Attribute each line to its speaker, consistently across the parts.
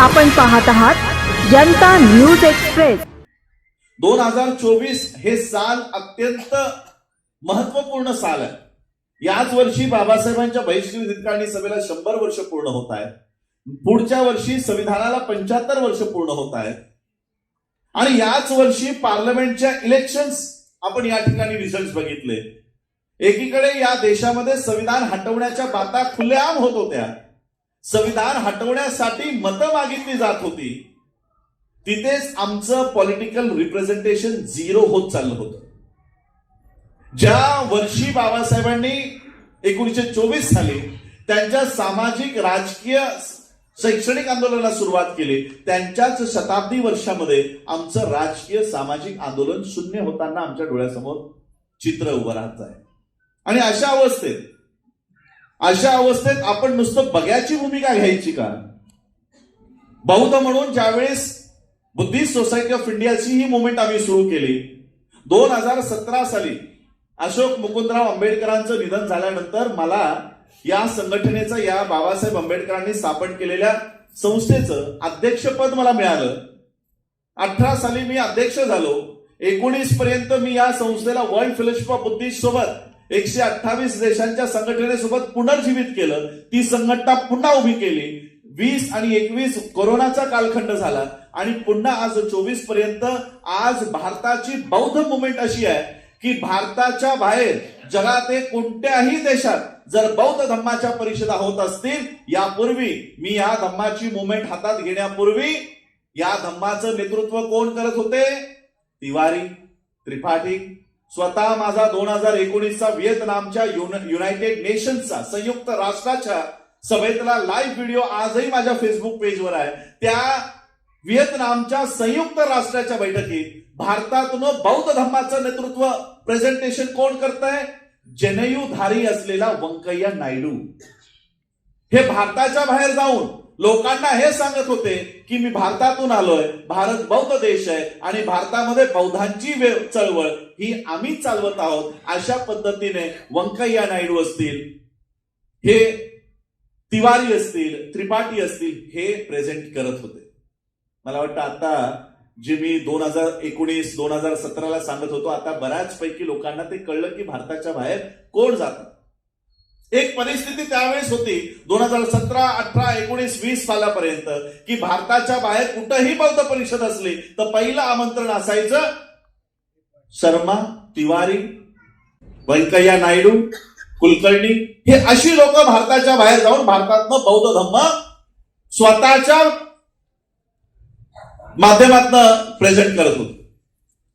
Speaker 1: आपण पाहत आहात जनता न्यूज एक्सप्रेस.
Speaker 2: दोन हजार चोवीस हे साल अत्यंत महत्त्वपूर्ण साल आहे. याच वर्षी बाबासाहेबांच्या बहिष्कृत हितकाळणी सभेला शंभर वर्ष पूर्ण होत आहे पुढच्या वर्षी संविधानाला पंच्याहत्तर वर्ष पूर्ण होत आहेत. आणि याच वर्षी पार्लमेंटच्या इलेक्शन्स आपण या ठिकाणी रिझल्ट बघितले. एकीकडे या देशामध्ये संविधान हटवण्याच्या बाता खुलेआम होत होत्या. संविधान हटवण्यासाठी मतं मागितली जात होती. तिथेच आमचं पॉलिटिकल रिप्रेझेंटेशन झिरो होत चाललं होतं. ज्या वर्षी बाबासाहेबांनी एकोणीशे चोवीस साली त्यांच्या सामाजिक राजकीय शैक्षणिक आंदोलनाला सुरुवात केली त्यांच्याच शताब्दी वर्षामध्ये आमचं राजकीय सामाजिक आंदोलन शून्य होताना आमच्या डोळ्यासमोर चित्र उभं राहत आहे. आणि अशा अवस्थेत अशा अवस्थेत आपण नुसतं बघ्याची भूमिका घ्यायची का? बौद्ध म्हणून ज्यावेळेस बुद्धिस्ट सोसायटी ऑफ इंडियाची ही मुवमेंट आम्ही सुरू केली दोन हजार सतरा साली अशोक मुकुंदराव आंबेडकरांचं निधन झाल्यानंतर मला या संघटनेचं या बाबासाहेब आंबेडकरांनी स्थापन केलेल्या संस्थेचं अध्यक्षपद मला मिळालं. अठरा साली मी अध्यक्ष झालो. एकोणीस पर्यंत मी या संस्थेला वर्ल्ड फेलोशिप ऑफ बुद्धिस्ट सोबत एकशे अठ्ठावीस देशांच्या संघटनेसोबत पुनर्जीवित केलं. ती संघटना पुन्हा उभी केली. वीस आणि एकवीस कोरोनाचा कालखंड झाला. आणि पुन्हा आज चोवीसपर्यंत आज भारताची बौद्ध मुवमेंट अशी आहे की भारताच्या बाहेर जगात कोणत्याही देशात जर बौद्ध धम्माच्या परिषदा होत असतील यापूर्वी मी या धम्माची मुवमेंट हातात घेण्यापूर्वी या धम्माचं नेतृत्व कोण करत होते? तिवारी त्रिपाठी स्वतः माझा दोन हजार एकोणीसचा व्हिएतनामच्या युनायटेड नेशन्सचा संयुक्त राष्ट्राच्या सभेतला लाईव्ह व्हिडिओ आजही माझ्या फेसबुक पेजवर आहे. त्या व्हिएतनामच्या संयुक्त राष्ट्राच्या बैठकीत भारतातून बौद्ध धर्माचं नेतृत्व प्रेझेंटेशन कोण करत आहे जनेयूधारी असलेला व्यंकय्या नायडू. हे भारताच्या बाहेर जाऊन लोकांना हे सांगत होते की मी भारतातून आलोय भारत बौद्ध देश आहे आणि भारतामध्ये बौद्धांची चळवळ ही आम्ही चालवत आहोत अशा पद्धतीने व्यंकय्या नायडू असतील हे तिवारी असतील त्रिपाठी असतील हे प्रेझेंट करत होते. मला वाटतं आता जे मी दोन हजार एकोणीस दोन हजार सतराला सांगत होतो आता बऱ्याच पैकी लोकांना ते कळलं की भारताच्या बाहेर कोण जातात एक परिस्थिती त्यावेळेस होती दोन हजार सतरा अठरा एकोणीस वीस सालापर्यंत की भारताच्या बाहेर कुठंही बौद्ध परिषद असली तर पहिलं आमंत्रण असायचं शर्मा तिवारी व्यंकय्या नायडू कुलकर्णी. हे अशी लोक भारताच्या बाहेर जाऊन भारतातनं बौद्ध धम्म स्वतःच्या माध्यमातनं प्रेझेंट करत होते.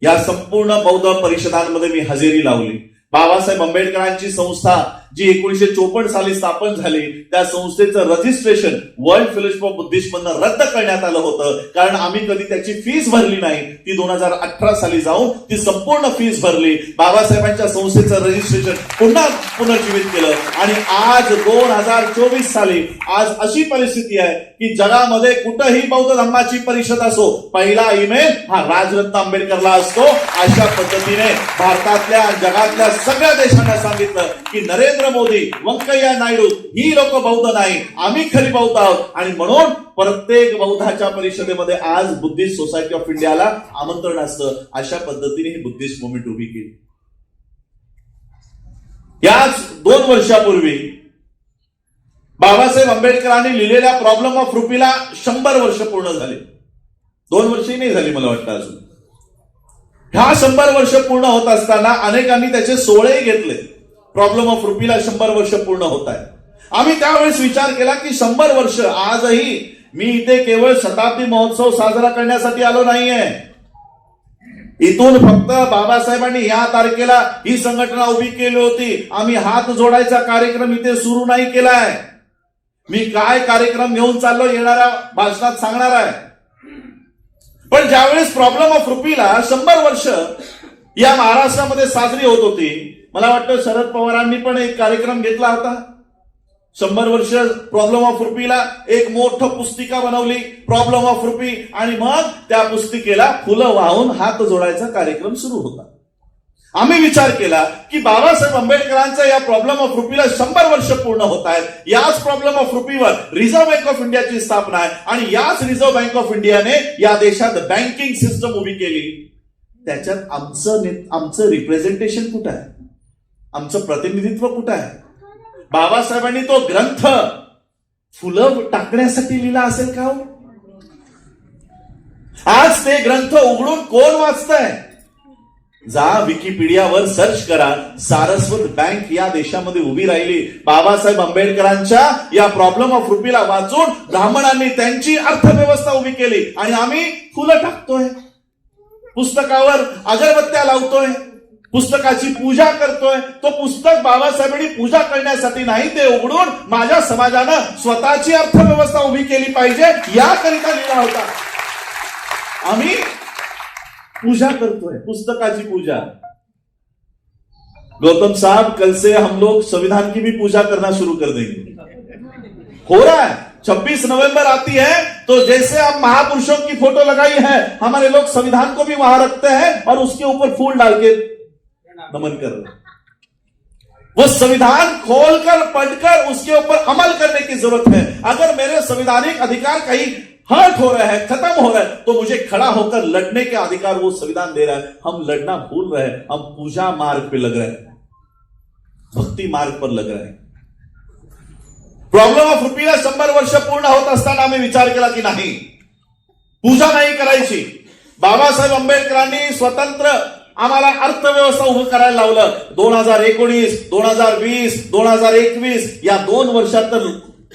Speaker 2: या संपूर्ण बौद्ध परिषदांमध्ये मी हजेरी लावली. बाबासाहेब आंबेडकरांची संस्था जी एकोणीशे चोपन्न साली स्थापन झाली त्या संस्थेचं registration world fellowship of Buddhist मधनं रद्द करण्यात आलं होतं. कारण आम्ही कधी त्याची फीस भरली नाही. ती दोन हजार अठरा साली जाऊन ती संपूर्ण फीस भरली. बाबासाहेबांच्या संस्थेचं रजिस्ट्रेशन पुन्हा पुनर्जीवित केलं. आणि आज दोन हजार चोवीस साली आज अशी परिस्थिती आहे की जगामध्ये कुठंही बौद्ध धम्माची परिषद असो पहिला ईमेल हा राजरत्न आंबेडकरला असतो. अशा पद्धतीने भारतातल्या जगातल्या सगळ्या देशांना सांगितलं की नरेंद्र नरेंद्र मोदी व्यंकय्या नायडू ही लोक बौद्ध नाही आम्ही खरी बौद्ध आहोत. आणि म्हणून प्रत्येक बौद्धाच्या परिषदेमध्ये आज बुद्धिस्ट सोसायटी ऑफ इंडियाला आमंत्रण असतं. अशा पद्धतीने ही बुद्धिस्ट मुवमेंट उभी केली. याच दोन वर्षापूर्वी बाबासाहेब आंबेडकरांनी लिहिलेल्या प्रॉब्लेम ऑफ रुपीला शंभर वर्ष पूर्ण झाले. दोन वर्षही नाही झाली मला वाटतं अजून. ह्या शंभर वर्ष पूर्ण होत असताना अनेकांनी त्याचे सोहळेही घेतले. प्रॉब्लेम ऑफ रुपीला शंभर वर्ष पूर्ण होत आहे. आम्ही त्यावेळेस विचार केला की शंभर वर्ष आजही मी इथे केवळ शताब्दी महोत्सव साजरा करण्यासाठी आलो नाहीये. इथून फक्त बाबासाहेबांनी ह्या तारखेला ही संघटना उभी केली होती. आम्ही हात जोडायचा कार्यक्रम इथे सुरू नाही केलाय. मी काय कार्यक्रम घेऊन चाललो येणाऱ्या भाषणात सांगणार आहे. पण ज्यावेळेस प्रॉब्लेम ऑफ रुपीला शंभर वर्ष या महाराष्ट्रामध्ये साजरी होत होती मला वाटतं शरद पवारांनी पण एक कार्यक्रम घेतला होता. शंभर वर्ष प्रॉब्लेम ऑफ रुपीला एक मोठं पुस्तिका बनवली. प्रॉब्लेम ऑफ रुपी आणि मग त्या पुस्तिकेला फुलं वाहून हात जोडायचा कार्यक्रम सुरू होता. आम्ही विचार केला की बाबासाहेब आंबेडकरांचा या प्रॉब्लेम ऑफ रुपीला शंभर वर्ष पूर्ण होत आहेत. याच प्रॉब्लेम ऑफ रुपीवर रिझर्व्ह बँक ऑफ इंडियाची स्थापना आहे आणि याच रिझर्व्ह बँक ऑफ इंडियाने या देशात बँकिंग सिस्टम उभी केली. त्याच्यात आमचं आमचं रिप्रेझेंटेशन कुठं आहे? आमचं प्रतिनिधित्व कुठं आहे? बाबासाहेबांनी तो ग्रंथ फुलं टाकण्यासाठी लिहिला असेल का हो? आज ते ग्रंथ उघडून कोण वाचतंय? जा विकिपीडियावर सर्च करा सारस्वत बँक या देशामध्ये उभी राहिली. बाबासाहेब आंबेडकरांच्या या प्रॉब्लेम ऑफ रुपीला वाचून ब्राह्मणांनी त्यांची अर्थव्यवस्था उभी केली. आणि आम्ही फुलं टाकतोय. पुस्तकावर अगरबत्त्या लावतोय. पुस्तकाची पूजा करतोय तो पुस्तक बाबासाहेबांनी पूजा करण्यासाठी नाही ते उघडून माझ्या समाजानं स्वतःची अर्थव्यवस्था उभी केली पाहिजे, याकरिता लिहिला होता. आम्ही पूजा करतोय, पुस्तकाची पूजा. गौतम साहब, कल से हम लोग संविधान की भी पूजा करना शुरू कर देंगे. हो रहा है? 26 नवंबर आती है तो जैसे आप महापुरुषों की फ़ोटो लगाई है, हमारे लोग संविधान को भी वहाँ रखते हैं और उसके ऊपर फूल डाल के नमन कर रहे हैं। वो संविधान खोलकर, पढ़कर, उसके ऊपर अमल करने की ज़रूरत है। अगर मेरे संविधानिक अधिकार कहीं हर्ट हो रहा है, खत्म हो रहा है तो मुझे खड़ा होकर लड़ने के अधिकार वो संविधान दे रहा है। हम लड़ना भूल रहे हैं। हम पूजा मार्ग पे लग रहे हैं। भक्ती मार्ग पर लग रहे हैं। प्रॉब्लेम ऑफ़ रुपीला शंभर वर्ष पूर्ण होत असताना आम्ही विचार केला की नाही। पूजा नाही करायची बाबासाहेब आंबेडकरांनी स्वतंत्र आम्हाला अर्थव्यवस्था उभं करायला लावलं. दोन हजार एकोणीस दोन हजार वीस दोन हजार एकवीस या दोन वर्षात तर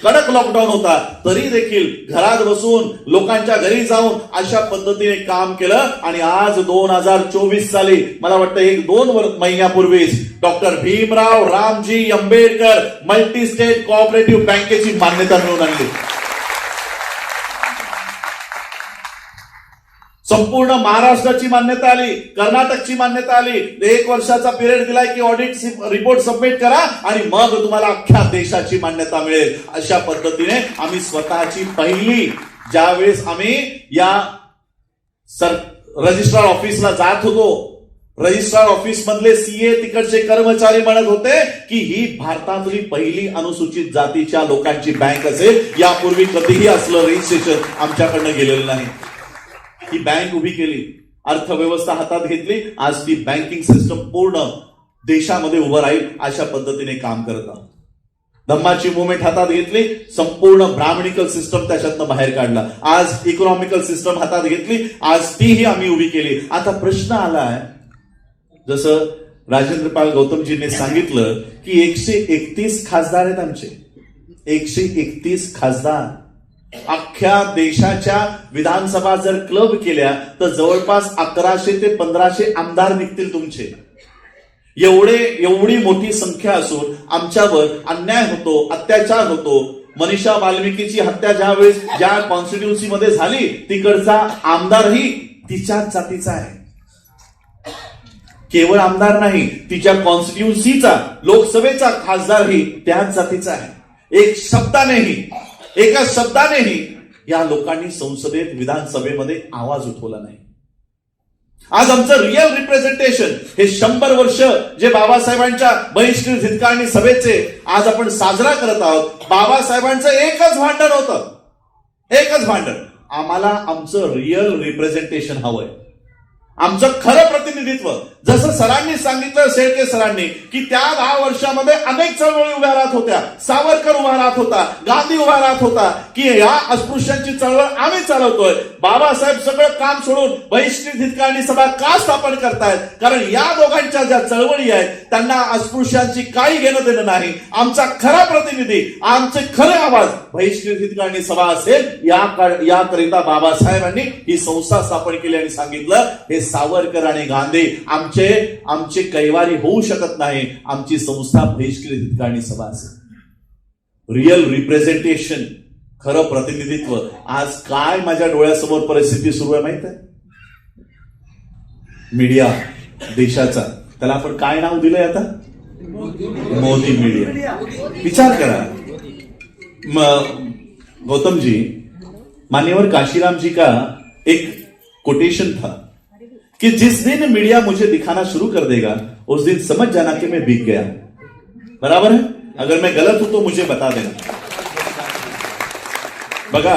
Speaker 2: कडक लॉकडाऊन होता. तरी देखील घरात बसून लोकांच्या घरी जाऊन अशा पद्धतीने काम केलं आणि आज दोन हजार चोवीस साली मला वाटतं एक दोन महिन्यापूर्वीच doctor Bhimrao Ramji Ambedkar multi state cooperative बँकेची मान्यता मिळून आणली. संपूर्ण महाराष्ट्राची मान्यता आली कर्नाटकची मान्यता आली. एक वर्षाचा पिरियड दिलाय की ऑडिट रिपोर्ट सबमिट करा आणि मग तुम्हाला अख्ख्या देशाची मान्यता मिळेल. अशा पद्धतीने आम्ही स्वतःची पहिली ज्यावेळेस आम्ही या सर रजिस्ट्रार ऑफिसला जात होतो रजिस्ट्रार ऑफिस मधले सीए तिकडचे कर्मचारी म्हणत होते की ही भारतातली पहिली अनुसूचित जातीच्या लोकांची बँक असेल. यापूर्वी कधीही असलं रजिस्ट्रेशन आमच्याकडनं गेलेलं नाही. ही बँक उभी केली. अर्थव्यवस्था हातात घेतली. आज ती बँकिंग सिस्टम पूर्ण देशामध्ये उभं राहील अशा पद्धतीने काम करत आहोत. धम्माची मुवमेंट हातात घेतली. संपूर्ण ब्राह्मणिकल सिस्टम त्याच्यातनं बाहेर काढला. आज इकॉनॉमिकल सिस्टम हातात घेतली. आज तीही आम्ही उभी केली. आता प्रश्न आला आहे जसं राजेंद्र पाल गौतमजींनी सांगितलं की एकशे एकतीस खासदार आहेत आमचे. एकशे एकतीस खासदार. अख्ख्या देशाच्या विधानसभा जर क्लब केल्या तर जवळपास अकराशे ते पंधराशे आमदार निघतील तुमचे. एवढे एवढी मोठी संख्या असून आमच्यावर अन्याय होतो अत्याचार होतो. मनीषा वाल्मिकीची हत्या ज्यावेळेस ज्या कॉन्स्टिट्युन्सी मध्ये झाली तिकडचा आमदारही तिच्याच जातीचा आहे. केवळ आमदार नाही तिच्या कॉन्स्टिट्युन्सीचा लोकसभेचा खासदारही त्याच जातीचा आहे. एक शब्दानेही एका शब्दानेही या लोकांनी संसदेत विधानसभेमध्ये आवाज उठवला नाही. आज आमचं रिअल रिप्रेझेंटेशन हे शंभर वर्ष जे बाबासाहेबांच्या बहिष्कृत हितकारणी सभेचे आज आपण साजरा करत आहोत बाबासाहेबांचं एकच भांडण होतं. एकच भांडण. आम्हाला आमचं रिअल रिप्रेझेंटेशन हवंय. आमचं खरं प्रतिनिधित्व. जसं सरांनी सांगितलं शेळके सरांनी की त्या दहा वर्षामध्ये अनेक चळवळी उभ्या राहत होत्या. सावरकर उभा राहत होता गांधी उभा राहत होता की या अस्पृश्यांची चळवळ आम्ही चालवतोय. बाबासाहेब सगळं काम सोडून बहिष्कृत हितकारणी सभा का स्थापन करतायत? कारण या दोघांच्या ज्या चळवळी आहेत त्यांना अस्पृश्यांची काही घेणं देणं नाही. आमचा खरा प्रतिनिधी आमचे खरे आवाज बहिष्कृत हितकारणी सभा असेल याकरिता बाबासाहेबांनी ही संस्था स्थापन केली आणि सांगितलं. हे सावरकर आणि गांधी आमचे आमचे कैवारी होऊ शकत नाही. आमची संस्था बहिष्कृत हितकारणी सभा असेल. रिअल रिप्रेझेंटेशन खरं प्रतिनिधित्व. आज काय माझ्या डोळ्यासमोर परिस्थिती सुरू आहे माहीत आहे? मीडिया देशाचा. त्याला आपण काय नाव दिलंय आता? मोदी मीडिया विचार करा. गौतमजी मान्यवर काशीरामजी का एक कोटेशन था? कि जिस दिन मीडिया मुझे दिखाना शुरू कर देगा उस दिन समझ जाना कि मैं बीत गया। बराबर है? अगर मैं गलत हूं तो मुझे बता देना। बघा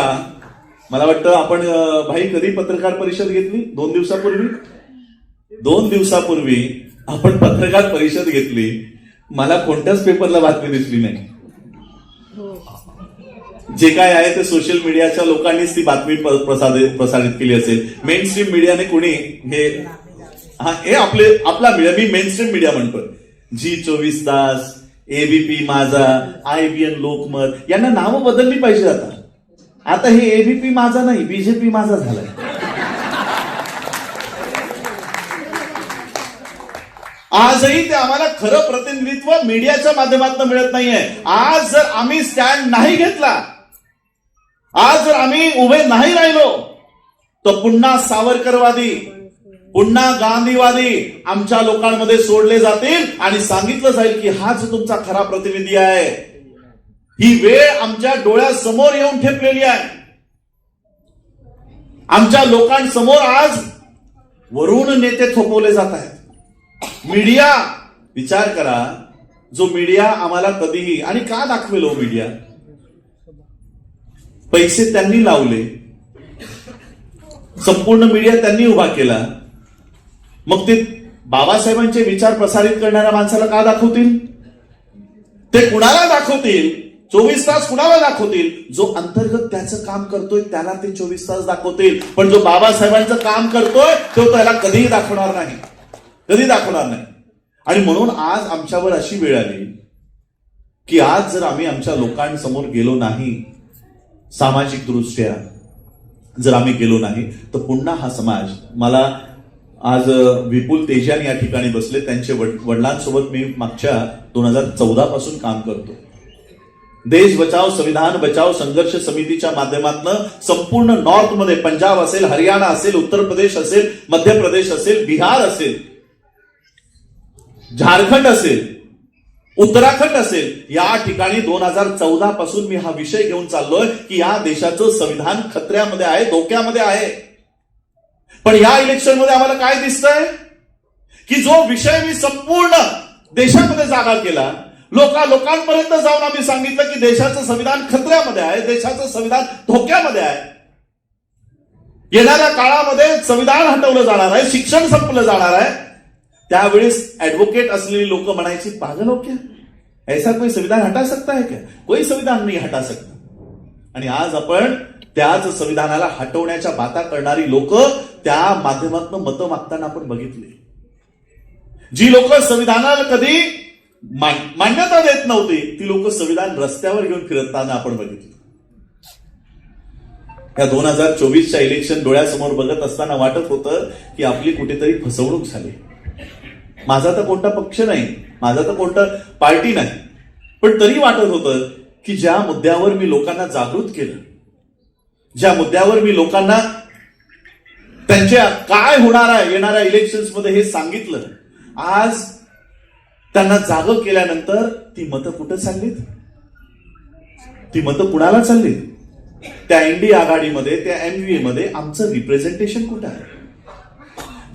Speaker 2: मला वाटतं आपण भाई कधी पत्रकार परिषद घेतली? दोन दिवसापूर्वी? दोन दिवसापूर्वी आपण पत्रकार परिषद घेतली. मला कोणत्याच पेपरला बातमी दिसली नाही. जे काय आहे ते सोशल मीडियाच्या लोकांनीच ती बातमी प्रसारित केली असेल. मेन स्ट्रीम मीडियाने कोणी हे हा हे आपले आपला मीडिया मी मेन स्ट्रीम मीडिया म्हणतोय. जी चोवीस तास एबीपी माझा आयबीएन लोकमत यांना नावं बदलली पाहिजे आता. आता हे एबीपी माझा नाही बीजेपी माझा झालाय. आजही ते आम्हाला खरं प्रतिनिधित्व मीडियाच्या माध्यमातून मिळत नाहीये. आज जर आम्ही स्टँड नाही घेतला आज जर आम्ही उभे नाही राहिलो तर पुन्हा सावरकरवादी पुन्हा गांधीवादी आमच्या लोकांमध्ये सोडले जातील आणि सांगितलं जाईल की हाच तुमचा खरा प्रतिनिधी आहे. ही वेळ आमच्या डोळ्यासमोर येऊन ठेपलेली आहे. आमच्या लोकांसमोर आज वरुण नेते थोपवले जात आहेत. मीडिया विचार करा. जो मीडिया आम्हाला कधीही आणि का दाखवेल हो मीडिया? पैसे त्यांनी लावले. संपूर्ण मीडिया त्यांनी उभा केला. मग ते बाबासाहेबांचे विचार प्रसारित करणाऱ्या माणसाला का दाखवतील? ते कुणाला दाखवतील? चोवीस तास कुणाला दाखवतील? जो अंतर्गत त्याचं काम करतोय त्याला ते चोवीस तास दाखवतील. पण जो बाबासाहेबांचं काम करतोय तो त्याला कधीही दाखवणार नाही. कधी दाखवणार नाही. आणि म्हणून आज आमच्यावर अशी वेळ आली की आज जर आम्ही आमच्या लोकांसमोर गेलो नाही सामाजिकदृष्ट्या जर आम्ही गेलो नाही तर पुन्हा हा समाज मला आज विपुल तेजान या ठिकाणी बसले. त्यांचे वड- वडिलांसोबत मी मागच्या दोन हजार चौदा पासून काम करतो. देश बचाव संविधान बचाव संघर्ष समितीच्या माध्यमातून संपूर्ण नॉर्थमध्ये पंजाब असेल हरियाणा असेल उत्तर प्रदेश असेल मध्य प्रदेश असेल बिहार असेल झारखंड असेल उत्तराखंड असेल या ठिकाणी दोन हजार चौदा पासून मी हा विषय घेऊन चाललोय की या देशाचं संविधान खतऱ्यामध्ये आहे धोक्यामध्ये आहे. पण या इलेक्शनमध्ये आम्हाला काय दिसतंय? की जो विषय मी संपूर्ण देशामध्ये जागा केला लोका लोकांपर्यंत जाऊन आम्ही सांगितलं की देशाचं संविधान खतऱ्यामध्ये आहे देशाचं संविधान धोक्यामध्ये आहे. येणाऱ्या काळामध्ये संविधान हटवलं जाणार आहे शिक्षण संपलं जाणार आहे. त्यावेळेस ऍडव्होकेट असलेली लोक म्हणायची पागल हो क्या? ऐसा कोई संविधान हटा सकता है क्या? कोई संविधान नाही हटा सकता. आणि आज आपण त्याच संविधानाला हटवण्याच्या बाता करणारी लोक त्या माध्यमातून मतं मागताना आपण बघितले. जी लोक संविधानाला कधी मान्यता देत नव्हती ती लोक संविधान रस्त्यावर घेऊन फिरताना आपण बघितले. या दोन हजार चोवीसच्या इलेक्शन डोळ्यासमोर बघत असताना वाटत होतं की आपली कुठेतरी फसवणूक झाली. माझा तर कोणता पक्ष नाही माझा तर कोणता पार्टी नाही. पण तरी वाटत होतं की ज्या मुद्द्यावर मी लोकांना जागृत केलं ज्या मुद्द्यावर मी लोकांना त्यांच्या काय होणार आहे येणाऱ्या इलेक्शन्समध्ये हे सांगितलं आज त्यांना जाग केल्यानंतर ती मतं कुठं चाललीत? ती मतं कुणाला चाललीत? त्या एनडी आघाडीमध्ये त्या एमव्हीए मध्ये आमचं रिप्रेझेंटेशन कुठं आहे?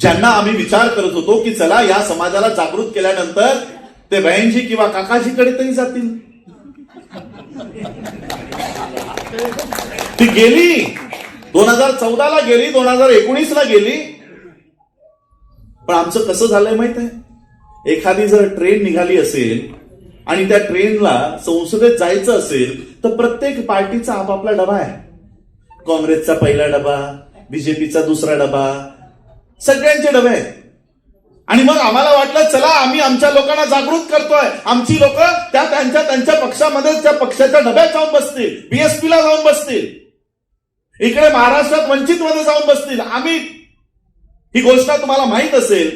Speaker 2: ज्यांना आम्ही विचार करत होतो की चला या समाजाला जागृत केल्यानंतर ते बहीणजी किंवा काकाजीकडे तरी जातील. ती गेली. दोन हजार चौदाला गेली दोन हजार एकोणीसला गेली. पण आमचं कसं झालंय माहीत आहे? एखादी जर ट्रेन निघाली असेल आणि त्या ट्रेनला संसदेत जायचं असेल तर प्रत्येक पार्टीचा आपापला डबा आहे. काँग्रेसचा पहिला डबा बीजेपीचा दुसरा डबा सगळ्यांचे डबे आहेत. आणि मग आम्हाला वाटलं चला आम्ही आमच्या लोकांना जागृत करतोय. आमची लोक त्या त्यांच्या त्यांच्या पक्षामध्ये त्या पक्षाच्या डब्यात जाऊन बसतील बीएसपीला जाऊन बसतील. इकडे महाराष्ट्रात वंचित मध्ये जाऊन बसतील. आम्ही ही गोष्ट तुम्हाला माहीत असेल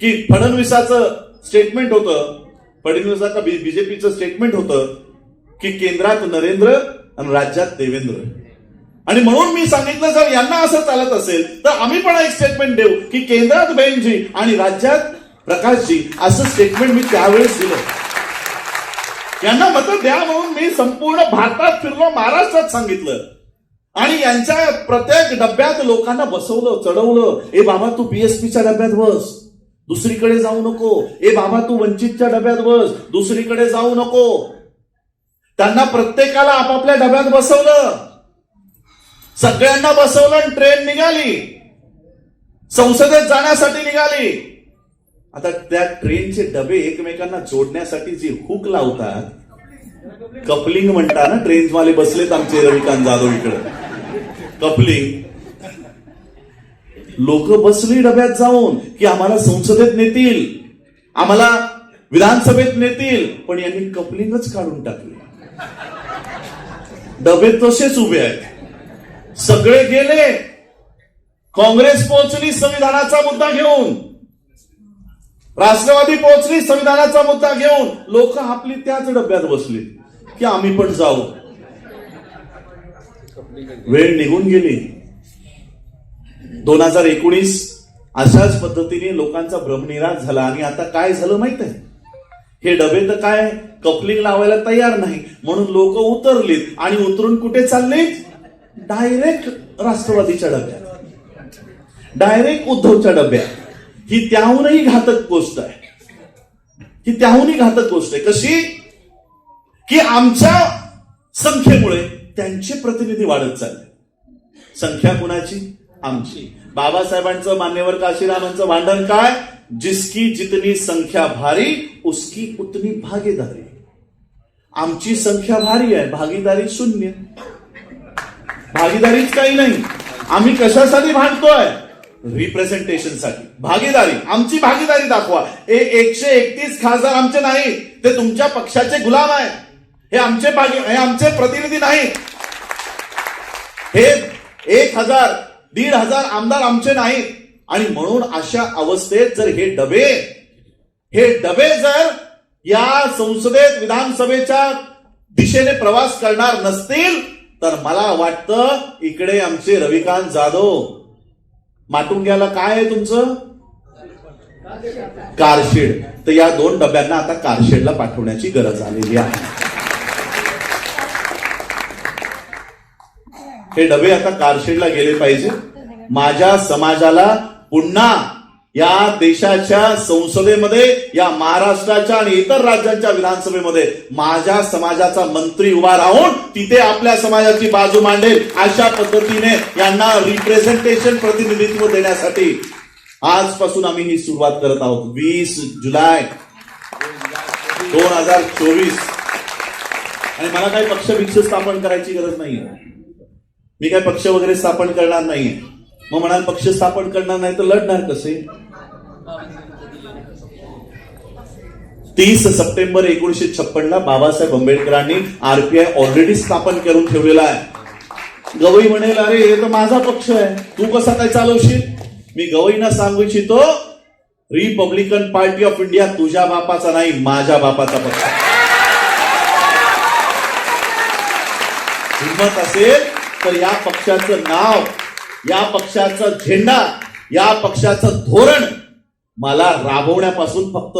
Speaker 2: की फडणवीसाचं स्टेटमेंट होतं फडणवीसाचं बीजेपीचं स्टेटमेंट होतं की केंद्रात नरेंद्र आणि राज्यात देवेंद्र. आणि म्हणून मी सांगितलं जर यांना असं चालत असेल तर आम्ही पण एक स्टेटमेंट देऊ की केंद्रात बहीणजी आणि राज्यात प्रकाशजी असं स्टेटमेंट मी त्यावेळेस दिलं. यांना मत द्या म्हणून मी संपूर्ण भारतात फिरलो महाराष्ट्रात सांगितलं. आणि यांच्या प्रत्येक डब्यात लोकांना बसवलं चढवलं ए बाबा तू बीएसपीच्या डब्यात बस. दुसरीकडे जाऊ नको. ए बाबा तू वंचितच्या डब्यात बस. दुसरीकडे जाऊ नको. त्यांना प्रत्येकाला आपापल्या डब्यात बसवलं. सगळ्यांना बसवलं आणि ट्रेन निघाली. संसदेत जाण्यासाठी निघाली. आता त्या ट्रेनचे डबे एकमेकांना जोडण्यासाठी जी हुक लावतात कपलिंग म्हणता ना ट्रेनवाले बसलेत आमचे रविकांत जाधव इकडे. कपलिंग. लोक बसली डब्यात जाऊन की आम्हाला संसदेत नेतील आम्हाला विधानसभेत नेतील पण यांनी कपलिंगच काढून टाकले. डबे तसेच उभे आहेत. सगळे गेले. काँग्रेस पोहोचली संविधानाचा मुद्दा घेऊन. राष्ट्रवादी पोहोचली संविधानाचा मुद्दा घेऊन. लोक आपली त्याच डब्यात बसली की आम्ही पण जाऊ. वेळ निघून गेली. दोन हजार एकोणीस अशाच पद्धतीने लोकांचा भ्रमनिराश झाला. आणि आता काय झालं माहीत आहे? हे डबे तर काय कपलिंग लावायला तयार नाही. म्हणून लोक उतरलीत. आणि उतरून कुठे चालले डायरेक्ट राष्ट्रवादीच्या डब्यात. डायरेक्ट उद्धवच्या डब्यात. ही त्याहूनही घातक गोष्ट आहे. ही त्याहूनही घातक गोष्ट आहे. कशी? की आमच्या संख्येमुळे त्यांचे प्रतिनिधी वाढत चालले. संख्या कुणाची? आमची. बाबासाहेबांचं मान्यवर काशीरामांचं भांडण काय? जिसकी जितनी संख्या भारी उसकी उतनी भागीदारी. आमची संख्या भारी आहे. भागीदारी शून्य. भागीदारीच काही नाही. आम्ही कशासाठी भांडतोय रिप्रेझेंटेशनसाठी भागीदारी. आमची भागीदारी दाखवा. हे एकशे एकतीस खासदार आमचे नाही ते तुमच्या पक्षाचे गुलाम आहेत. हे आमचे भागी हे आमचे प्रतिनिधी नाही हे एक हजार दीड हजार आमदार आमचे नाहीत. आणि म्हणून अशा अवस्थेत जर हे डबे हे डबे जर या संसदेत विधानसभेच्या दिशेने प्रवास करणार नसतील तर मला वाटतं इकडे आमचे रविकांत जाधव माटुंग्याला काय आहे तुमचं? कारशेड. तर या दोन डब्यांना आता कारशेडला पाठवण्याची गरज आलेली आहे. हे डबे आता कारशेडला गेले पाहिजे. माझ्या समाजाला पुन्हा या देशाच्या संसदेमध्ये या महाराष्ट्राच्या आणि इतर राज्यांच्या विधानसभेमध्ये माझ्या समाजाचा मंत्री उभा राहून तिथे आपल्या समाजाची बाजू मांडेल. अशा पद्धतीने यांना रिप्रेझेंटेशन प्रतिनिधित्व देण्यासाठी आजपासून आम्ही ही सुरुवात करत आहोत. वीस जुलै दोन हजार चोवीस. आणि मला काही पक्ष विक्ष स्थापन करायची गरज नाहीये. मी काय पक्ष वगैरे स्थापन करणार नाहीये. मग म्हणाल पक्ष स्थापन करणार नाही तर लढणार कसे? तीस सप्टेंबर एकोणीशे छप्पन ला बाबासाहेब आंबेडकरांनी आरपीआय ऑलरेडी स्थापन करून ठेवलेला आहे. गवई म्हणेल अरे हे तर माझा पक्ष आहे. तू कसा काय चालवशील? मी गवईना सांगू इच्छितो रिपब्लिकन पार्टी ऑफ इंडिया तुझ्या बापाचा नाही माझ्या बापाचा पक्ष हिंमत असेल तर या पक्षाचं नाव या पक्षाचा झेंडा या पक्षाचं धोरण मला राबवण्यापासून फक्त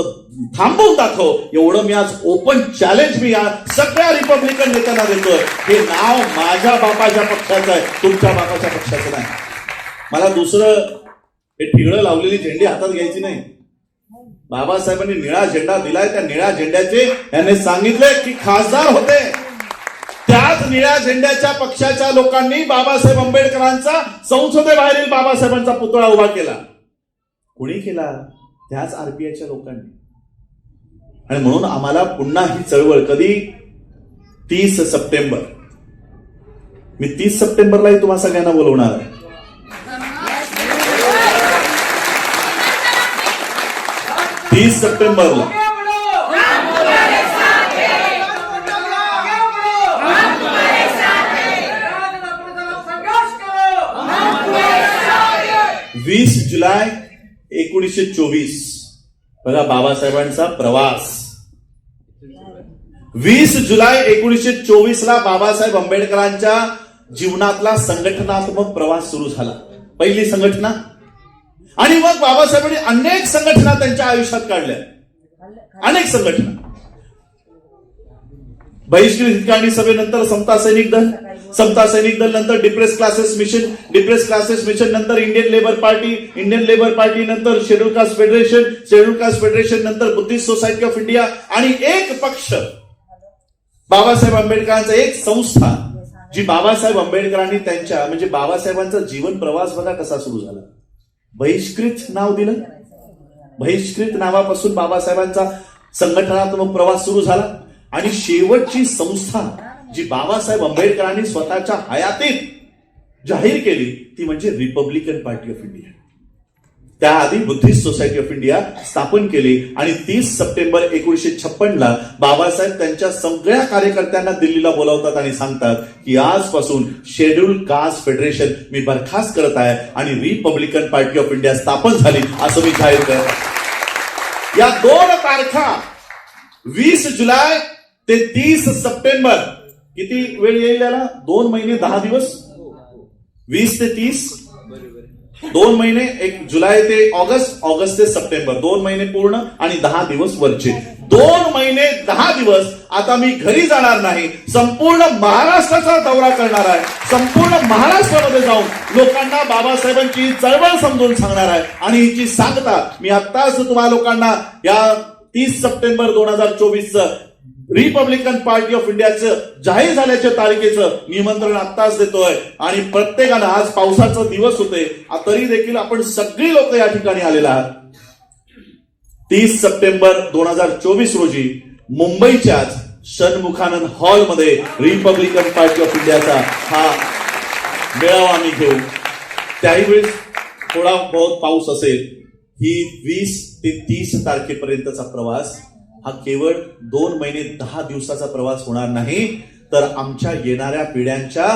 Speaker 2: थांबवून दाखव. एवढं मी आज ओपन चॅलेंज मी या सगळ्या रिपब्लिकन नेत्यांना देतो हे नाव माझ्या बापाच्या पक्षाचं आहे. तुमच्या बापाच्या पक्षाचं नाही. मला दुसरं हे ठिगळं लावलेली झेंडी हातात घ्यायची नाही. बाबासाहेबांनी निळा झेंडा दिलाय. त्या निळ्या झेंड्याचे याने सांगितले की खासदार होते. त्याच निळ्या झेंड्याच्या पक्षाच्या लोकांनी बाबासाहेब आंबेडकरांचा संसदेबाहेरील बाबासाहेबांचा पुतळा उभा केला. कोणी केला? त्याच आरपीआयच्या लोकांनी. आणि म्हणून आम्हाला पुन्हा ही चळवळ कधी? तीस सप्टेंबर. मी तीस सप्टेंबरलाही तुम्हा सगळ्यांना बोलवणार आहे. तीस सप्टेंबरला. वीस जुलै एकोणीसशे चोवीस. बघा बाबासाहेबांचा प्रवास. वीस जुलै एकोणीसशे चोवीस ला बाबासाहेब आंबेडकरांच्या जीवनातला संघटनात्मक प्रवास सुरू झाला. पहिली संघटना. आणि मग बाबासाहेबांनी अनेक संघटना त्यांच्या आयुष्यात काढल्या. अनेक संघटना. बहिष्कृत हितकाणी सभेनंतर समता सैनिक दल समता सैनिक दल नंतर depressed classes mission depressed classes mission नंतर Indian labour party Indian labour party नंतर scheduled caste federation scheduled caste federation नंतर बुद्धिस्ट सोसायटी ऑफ इंडिया आणि एक पक्ष बाबासाहेब आंबेडकरांचा एक संस्था जी बाबासाहेब आंबेडकरांनी त्यांच्या म्हणजे बाबासाहेबांचा जीवन प्रवास बघा कसा सुरू झाला. बहिष्कृत नाव दिलं. बहिष्कृत नावापासून बाबासाहेबांचा संघटनात्मक प्रवास सुरू झाला. आणि शेवटची संस्था जी बाबासाहेब आंबेडकरांनी स्वतःच्या हयातीत जाहीर केली ती म्हणजे रिपब्लिकन पार्टी ऑफ इंडिया त्याआधी बुद्धिस्ट सोसायटी ऑफ इंडिया स्थापन केली आणि तीस सप्टेंबर एकोणीशे छप्पनला बाबासाहेब त्यांच्या सगळ्या कार्यकर्त्यांना दिल्लीला बोलावतात आणि सांगतात की आजपासून शेड्यूल कास्ट फेडरेशन मी बरखास्त करत आहे आणि रिपब्लिकन पार्टी ऑफ इंडिया स्थापन झाली असं मी जाहीर करत. या दोन तारखा वीस जुलै ते तीस सप्टेंबर किती वेळ येईल त्याला? दोन महिने दहा दिवस? वीस ते तीस? दोन महिने एक जुलै ते ऑगस्ट ऑगस्ट ते सप्टेंबर. दोन महिने पूर्ण आणि दहा दिवस वरचे दोन महिने दहा दिवस आता मी घरी जाणार नाही. संपूर्ण महाराष्ट्राचा दौरा करणार आहे. संपूर्ण महाराष्ट्रामध्ये जाऊन लोकांना बाबासाहेबांची चळवळ समजून सांगणार आहे. आणि हिची सांगता मी आत्ताच तुम्हाला लोकांना या तीस सप्टेंबर दोन हजार चोवीसचं रिपब्लिकन पार्टी ऑफ इंडियाचं जाहीर झाल्याच्या तारखेचं निमंत्रण आत्ताच देतोय. आणि प्रत्येकानं आज पावसाचा दिवस होते तरी देखील आपण सगळी लोक या ठिकाणी आलेला आहात. तीस सप्टेंबर दोन हजार चोवीस रोजी मुंबईच्याच षणमुखानंद हॉलमध्ये रिपब्लिकन पार्टी ऑफ इंडियाचा हा मेळावा आम्ही घेऊ. त्याही वेळेस थोडा बहुत पाऊस असेल. ही वीस ते तीस तारखेपर्यंतचा प्रवास. हा केवळ दोन महिने दहा दिवसाचा प्रवास होणार नाही तर आमच्या येणाऱ्या पिढ्यांच्या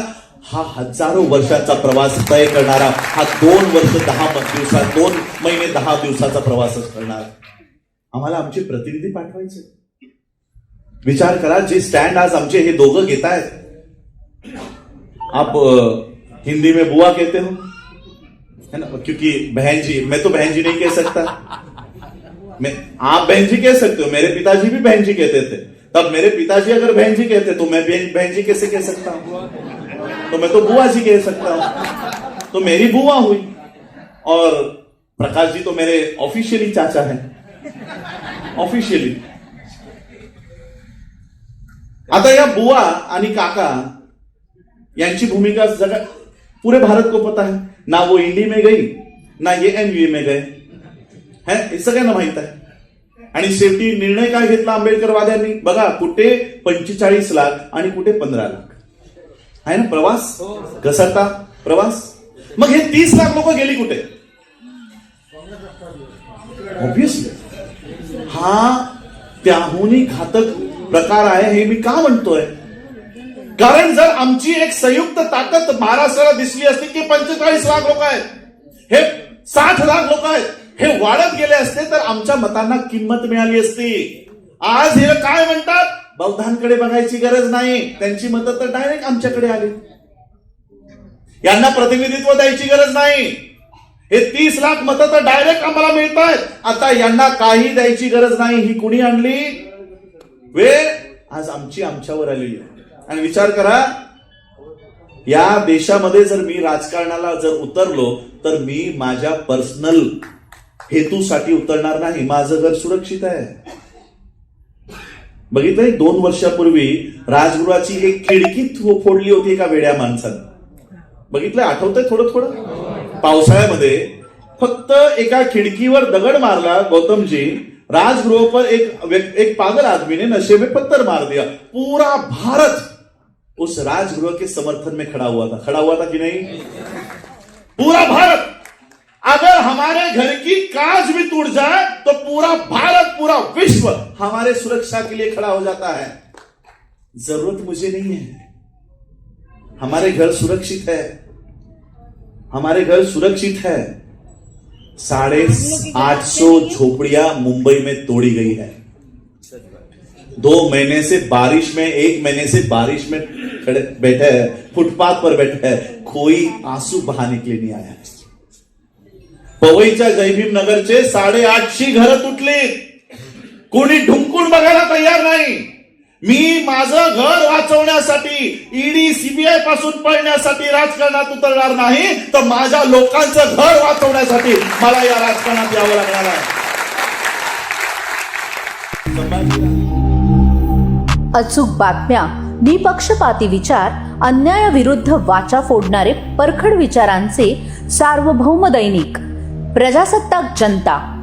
Speaker 2: हा हजारो वर्षाचा प्रवास तय करणारा हा दोन वर्ष दहा दिवसा दोन महिने दहा दिवसाचा प्रवासच करणार. आम्हाला आमचे प्रतिनिधी पाठवायचे. विचार करा जे स्टँड आज आमचे हे दोघं घेत आहेत आप हिंदी में बुआ कहते हो? है ना? क्योंकि बहन जी मैं तो बहन जी नहीं कह सकता। मैं आप बहन जी कह सकते हो मेरे पिताजी भी बहन जी कहते थे। तब मेरे पिताजी अगर बहन जी कहते तो मैं बहन जी कैसे कह सकता हूँ? तो मैं तो बुआ जी कह सकता हूँ। तो मेरी बुआ हुई। और प्रकाश जी तो मेरे ऑफिशियली चाचा हैं। ऑफिशियली आता या बुआ आणि काका यांची भूमिका जगा पूरे भारत को पता है। ना वो इंडी में गई ना ये एनयूए में गए। हे? सगळ्यांना माहीत आहे. आणि शेवटी निर्णय काय घेतला आंबेडकरवाद्यांनी? बघा कुठे पंचेचाळीस लाख आणि कुठे पंधरा लाख. आहे ना प्रवास? घसरता? प्रवास? मग हे तीस लाख लोक गेली कुठे? ऑब्विसली हा त्याहूनही घातक प्रकार आहे हे मी का म्हणतोय? कारण जर आमची एक संयुक्त ताकद महाराष्ट्राला दिसली असती की पंचेचाळीस लाख लोक आहेत हे साठ लाख लोक आहेत हे वाढत गेले असते तर आमच्या मतांना किंमत मिळाली असती. आज हे काय म्हणतात? बौद्धांकडे बघायची गरज नाही. त्यांची मतं तर डायरेक्ट आमच्याकडे आली. यांना प्रतिनिधित्व द्यायची गरज नाही. हे तीस लाख मतं तर डायरेक्ट आम्हाला मिळत आहेत आता यांना काही द्यायची गरज नाही. ही कुणी आणली? वेळ आज आमची आमच्यावर आलेली आहे. आणि विचार करा या देशामध्ये जर मी राजकारणाला जर उतरलो तर मी माझ्या पर्सनल हेतूसाठी उतरणार नाही. माझं घर सुरक्षित आहे. बघितलंय दोन वर्षापूर्वी राजगृहाची एक खिडकी थो- फोडली होती एका वेड्या माणसानं. बघितलंय आठवतंय थोडं थोडं? पावसाळ्यामध्ये फक्त एका खिडकीवर दगड मारला गौतमजी. राजगृह पर एक एक पागल आदमी ने नशे में पत्थर मार दिया. पूरा भारत उस राजगृह के समर्थन में खड़ा हुआ था. खड़ा हुआ था कि नहीं? पूरा भारत! अगर हमारे घर की कांच भी टूट जाए तो पूरा भारत पूरा विश्व हमारे सुरक्षा के लिए खड़ा हो जाता है। ज़रूरत मुझे नहीं है। हमारे घर सुरक्षित है। हमारे घर सुरक्षित है। साढ़े आठ सौ झोपड़ियाँ मुंबई में तोड़ी गई है। दो महीने से बारिश में एक महीने से बारिश में खड़े बैठे हैं फुटपाथ पर बैठे हैं। कोई आँसू बहाने के लिए नहीं आया। है पवईच्या जयभीम नगरचे साडेआठशे घरं तुटली. कोणी ढुंकून बघायला तयार नाही. मी माझं घर वाचवण्यासाठी ईडी सीबीआयपासून पळण्यासाठी राजकारणात उतरणार नाही तर माझ्या लोकांचं घर वाचवण्यासाठी मला या राजकारणात यावं लागणार आहे.
Speaker 3: अचूक बातम्या निपक्षपाती विचार अन्यायाविरुद्ध वाचा फोडणारे परखड विचारांचे सार्वभौम दैनिक. प्रजासत्ताक जनता.